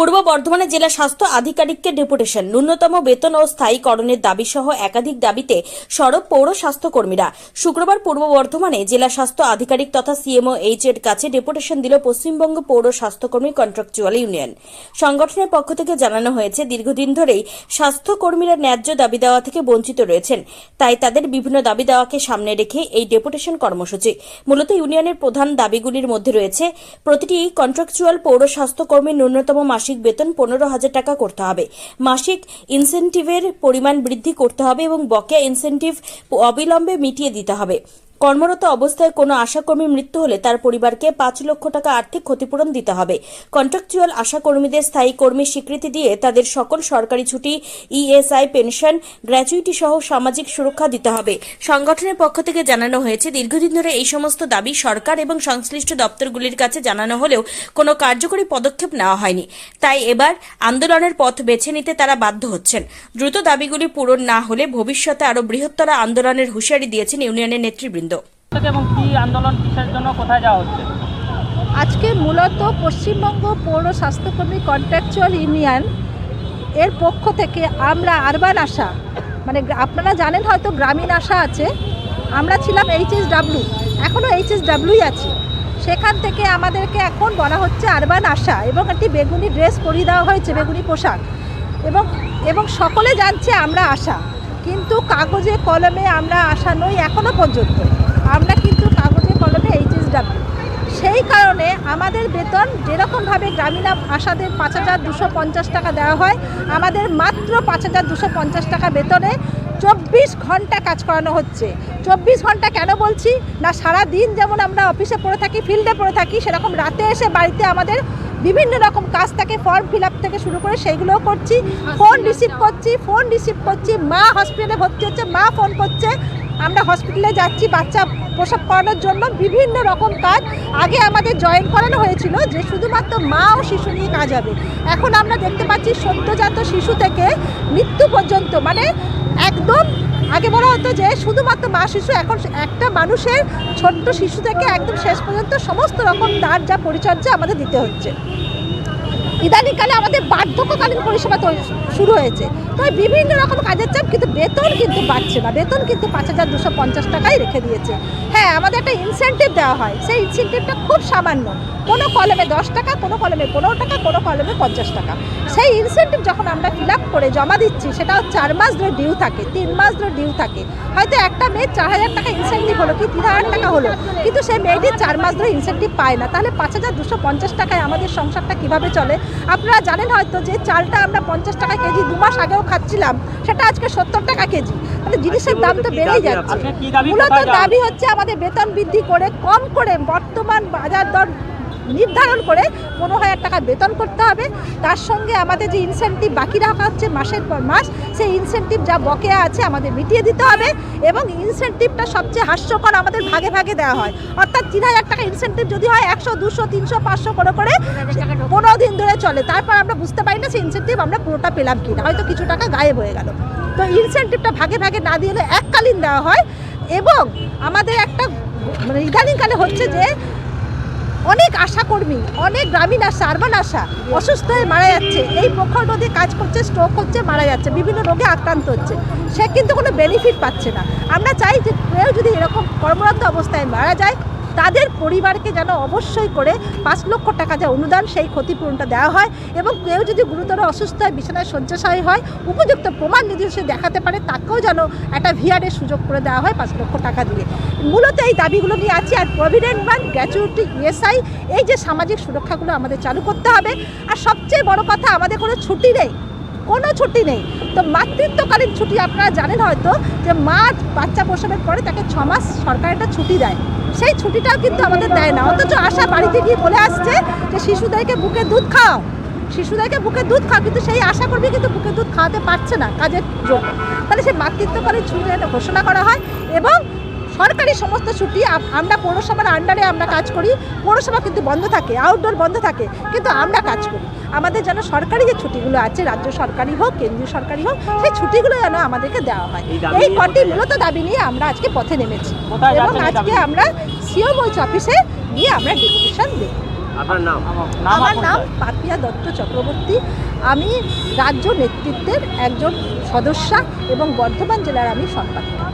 পূর্ব বর্ধমানে জেলা স্বাস্থ্য আধিকারিককে ডেপুটেশন। ন্যূনতম বেতন ও স্থায়ীকরণের দাবি সহ একাধিক দাবিতে সরব পৌর স্বাস্থ্যকর্মীরা। শুক্রবার পূর্ব বর্ধমানে জেলা স্বাস্থ্য আধিকারিক তথা সিএমও এইচ এর কাছে ডেপুটেশন দিল পশ্চিমবঙ্গ পৌর স্বাস্থ্যকর্মী কন্ট্রাকচুয়াল ইউনিয়ন। সংগঠনের পক্ষ থেকে জানানো হয়েছে, দীর্ঘদিন ধরেই স্বাস্থ্যকর্মীরা ন্যায্য দাবি দেওয়া থেকে বঞ্চিত রয়েছেন। তাই তাদের বিভিন্ন দাবি দেওয়াকে সামনে রেখে এই ডেপুটেশন কর্মসূচি। মূলত ইউনিয়নের প্রধান দাবিগুলির মধ্যে রয়েছে, প্রতিটি কন্ট্রাকচুয়াল পৌর স্বাস্থ্যকর্মীর ন্যূনতম মাসিক বেতন পনেরো হাজার টাকা করতে হবে। মাসিক ইনসেন্টিভের পরিমাণ বৃদ্ধি করতে হবে এবং বকেয়া ইনসেন্টিভ অবিলম্বে মিটিয়ে দিতে হবে। কর্মরত অবস্থায় কোনো আশাকর্মীর মৃত্যু হলে তার পরিবারকে পাঁচ লক্ষ টাকা আর্থিক ক্ষতিপূরণ দিতে হবে। কন্ট্রাকচুয়াল আশাকর্মীদের স্থায়ী কর্মীর স্বীকৃতি দিয়ে তাদের সকল সরকারি ছুটি, ইএসআই, পেনশন, গ্র্যাচুইটি সহ সামাজিক সুরক্ষা দিতে হবে। সংগঠনের পক্ষ থেকে জানানো হয়েছে, দীর্ঘদিন ধরে এই সমস্ত দাবি সরকার এবং সংশ্লিষ্ট দপ্তরগুলির কাছে জানানো হলেও কোনো কার্যকরী পদক্ষেপ নেওয়া হয়নি। তাই এবার আন্দোলনের পথ বেছে নিতে তারা বাধ্য হচ্ছেন। দ্রুত দাবিগুলি পূরণ না হলে ভবিষ্যতে আরও বৃহত্তর আন্দোলনের হুঁশিয়ারি দিয়েছেন ইউনিয়নের নেতৃবৃন্দ। এবং আন্দোলন যাওয়া আজকে মূলত পশ্চিমবঙ্গ পৌর স্বাস্থ্যকর্মী কন্ট্রাকচুয়াল ইউনিয়ন এর পক্ষ থেকে আমরা আরবান আশা মানে আপনারা জানেন হয়তো গ্রামীণ আশা আছে, আমরা ছিলাম এইচএস ডাব্লিউ এখনও এইচএস ডাব্লিউই আছি। সেখান থেকে আমাদেরকে এখন বলা হচ্ছে আরবান আশা এবং একটি বেগুনি ড্রেস পরিয়ে দেওয়া হয়েছে, বেগুনি পোশাক। এবং এবং সকলে জানছে আমরা আশা, কিন্তু কাগজে কলমে আমরা আশা নই এখনও পর্যন্ত। আমরা কিন্তু কাগজে কলমে এইচএস ডাব্লিউ সেই কারণে আমাদের বেতন যেরকমভাবে গ্রামীণ আশাদের পাঁচ হাজার দুশো পঞ্চাশ টাকা দেওয়া হয়, আমাদের মাত্র পাঁচ হাজার দুশো পঞ্চাশ টাকা বেতনে চব্বিশ ঘণ্টা কাজ করানো হচ্ছে। চব্বিশ ঘণ্টা কেন বলছি? না সারা দিন যেমন আমরা অফিসে পড়ে থাকি, ফিল্ডে পড়ে থাকি, সেরকম রাতে এসে বাড়িতে আমাদের বিভিন্ন রকম কাজ থাকে ফর্ম ফিল আপ থেকে শুরু করে সেইগুলোও করছি ফোন রিসিভ করছি ফোন রিসিভ করছি মা হসপিটালে ভর্তি হচ্ছে মা ফোন করছে আমরা হসপিটালে যাচ্ছি বাচ্চা প্রসব করানোর জন্য বিভিন্ন রকম কাজ আগে আমাদের জয়েন করানো হয়েছিল যে শুধুমাত্র মা ও শিশু নিয়ে কাজ হবে। এখন আমরা দেখতে পাচ্ছি সদ্যজাত শিশু থেকে মৃত্যু পর্যন্ত মানে একদম আগে বলা হতো যে শুধুমাত্র মা শিশু, এখন একটা মানুষের ছোট্ট শিশু থেকে একদম শেষ পর্যন্ত সমস্ত রকম তার যা পরিচর্যা আমাদের দিতে হচ্ছে। ইদানিংকালে আমাদের বার্ধক্যকালীন পরিষেবা শুরু হয়েছে। তো বিভিন্ন রকম কাজের চাপ কিন্তু বেতন কিন্তু বাড়ছে না। বেতন কিন্তু পাঁচ হাজার দুশো পঞ্চাশ টাকাই রেখে দিয়েছে। হ্যাঁ আমাদের একটা ইনসেন্টিভ দেওয়া হয়। সেই ইনসেন্টিভটা খুব সামান্য। কোনো কলমে দশ টাকা, কোনো কলমে পনেরো টাকা, কোনো কলমে পঞ্চাশ টাকা। সেই ইনসেন্টিভ যখন আমরা ফিল আপ করে জমা দিচ্ছি সেটাও চার মাস ধরে ডিউ থাকে, তিন মাস ধরে ডিউ থাকে। হয়তো একটা মেয়ে চার হাজার টাকা ইনসেন্টিভ হলো কি তিন হাজার টাকা হলো? কিন্তু সেই মেয়েটি চার মাস ধরে ইনসেন্টিভ পায় না। তাহলে পাঁচ হাজার দুশো পঞ্চাশ টাকায় আমাদের সংসারটা কীভাবে চলে? আপনারা জানেন হয়তো যে চালটা আমরা পঞ্চাশ টাকা কেজি দু মাস আগেও খাচ্ছিলাম সেটা আজকে সত্তর টাকা কেজি। মানে জিনিসের দাম তো বেড়েই যাচ্ছে। মূলত দাবি হচ্ছে আমাদের বেতন বৃদ্ধি করে কম করে বর্তমান বাজার দর নির্ধারণ করে পনেরো হাজার টাকা বেতন করতে হবে। তার সঙ্গে আমাদের যে ইনসেন্টিভ বাকি রাখা হচ্ছে মাসের পর মাস, সেই ইনসেন্টিভ যা বকেয়া আছে আমাদের মিটিয়ে দিতে হবে এবং ইনসেন্টিভটা সবচেয়ে হাস্যকর আমাদের ভাগে ভাগে দেওয়া হয়। অর্থাৎ তিন হাজার টাকা ইনসেন্টিভ যদি হয়, একশো, দুশো, তিনশো, পাঁচশো করে করে পনেরো দিন ধরে চলে। তারপর আমরা বুঝতে পারি না সেই ইনসেন্টিভ আমরা পুরোটা পেলাম কিনা। হয়তো কিছু টাকা গায়েব হয়ে গেল। তো ইনসেন্টিভটা ভাগে ভাগে না দিয়ে এককালীন দেওয়া হয় এবং আমাদের একটা মানে ইদানিংকালে হচ্ছে যে অনেক আশাকর্মী অনেক গ্রামীণ আশা আরবান আশা অসুস্থ হয়ে মারা যাচ্ছে। এই প্রখর নদী কাজ করছে স্ট্রোক হচ্ছে, মারা যাচ্ছে, বিভিন্ন রোগে আক্রান্ত হচ্ছে। সে কিন্তু কোনো বেনিফিট পাচ্ছে না। আমরা চাই যে কেউ যদি এরকম কর্মরত অবস্থায় মারা যায় তাদের পরিবারকে যেন অবশ্যই করে পাঁচ লক্ষ টাকা যা অনুদান সেই ক্ষতিপূরণটা দেওয়া হয় এবং কেউ যদি গুরুতর অসুস্থ হয়, বিছানায় শয্যাশায়ী হয়, উপযুক্ত প্রমাণ যদি সে দেখাতে পারে, তাকেও যেন একটা ভিআরের সুযোগ করে দেওয়া হয় পাঁচ লক্ষ টাকা দিয়ে। মূলত এই দাবিগুলো নিয়ে আছি আর provident fund gratuity E S I এই যে সামাজিক সুরক্ষাগুলো আমাদের চালু করতে হবে। আর সবচেয়ে বড় কথা, আমাদের কোনো ছুটি নেই। কোনো ছুটি নেই। তো মাতৃত্বকালীন ছুটি আপনারা জানেন হয়তো যে মা বাচ্চা প্রসবের পরে তাকে ছ মাস সরকার একটা ছুটি দেয়। সেই ছুটিটাও কিন্তু আমাদের দেয় না। অথচ আশা বাড়িতে গিয়ে বলে আসছে যে, শিশুদেরকে বুকে দুধ খাও। শিশুদেরকে বুকে দুধ খাও, কিন্তু সেই আশা করবি কিন্তু বুকে দুধ খাওয়াতে পারছে না, কাজের জন্য তাহলে সেই মাতৃত্বকালীন ছুটি ঘোষণা করা হয় এবং সরকারি সমস্ত ছুটি আমরা পৌরসভার আন্ডারে আমরা কাজ করি পৌরসভা কিন্তু বন্ধ থাকে আউটডোর বন্ধ থাকে কিন্তু আমরা কাজ করি। আমাদের যেন সরকারি যে ছুটিগুলো আছে রাজ্য সরকারি হোক কেন্দ্রীয় সরকারি হোক সেই ছুটিগুলো যেন আমাদেরকে দেওয়া হয়। এই কটি মূলত দাবি নিয়ে আমরা আজকে পথে নেমেছি। এবং আজকে? আমরা সিও বলছ অফিসে গিয়ে আমরা ডিসিশন দিই আপনার নাম? নাম আমার নাম পাপিয়া দত্ত চক্রবর্তী। আমি রাজ্য নেতৃত্বের একজন সদস্যা এবং বর্ধমান জেলার আমি সম্পাদিকা।